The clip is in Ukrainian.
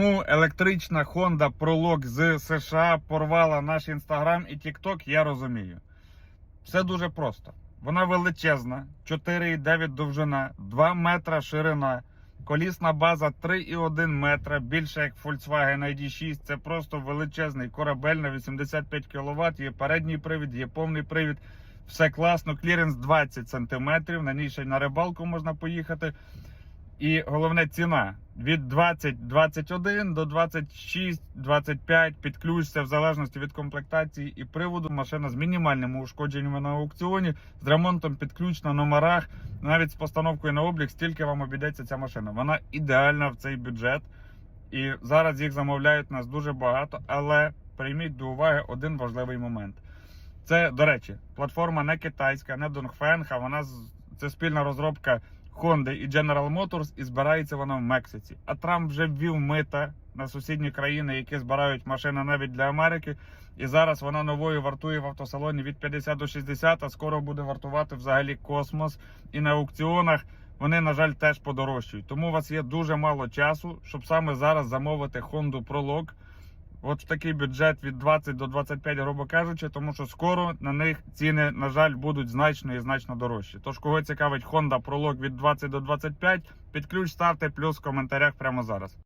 Чому електрична Honda Prolog з США порвала наш інстаграм і TikTok, я розумію. Все дуже просто. Вона величезна, 4,9 довжина, 2 метра ширина, колісна база 3,1 метра, більше як Volkswagen ID6. Це просто величезний корабель на 85 кВт. Є передній привід, є повний привід. Все класно. Кліренс 20 см. На ній ще на рибалку можна поїхати. І головне ціна від 20-21 до 26-25 під ключ, це в залежності від комплектації і приводу. Машина з мінімальними ушкодженнями на аукціоні, з ремонтом під ключ на номерах, навіть з постановкою на облік, стільки вам обійдеться ця машина. Вона ідеальна в цей бюджет. І зараз їх замовляють нас дуже багато, але прийміть до уваги один важливий момент. Це, до речі, платформа не китайська, не Dongfeng, а вона це спільна розробка Honda і General Motors, і збирається вона в Мексиці. А Трамп вже ввів мита на сусідні країни, які збирають машини навіть для Америки. І зараз вона новою вартує в автосалоні від 50 до 60, а скоро буде вартувати взагалі космос. І на аукціонах вони, на жаль, теж подорожчують. Тому у вас є дуже мало часу, щоб саме зараз замовити Honda Prolog. От в такий бюджет від 20 до 25, грубо кажучи, тому що скоро на них ціни, на жаль, будуть значно і значно дорожчі. Тож, кого цікавить Honda Prologue від 20 до 25, під ключ ставте плюс в коментарях прямо зараз.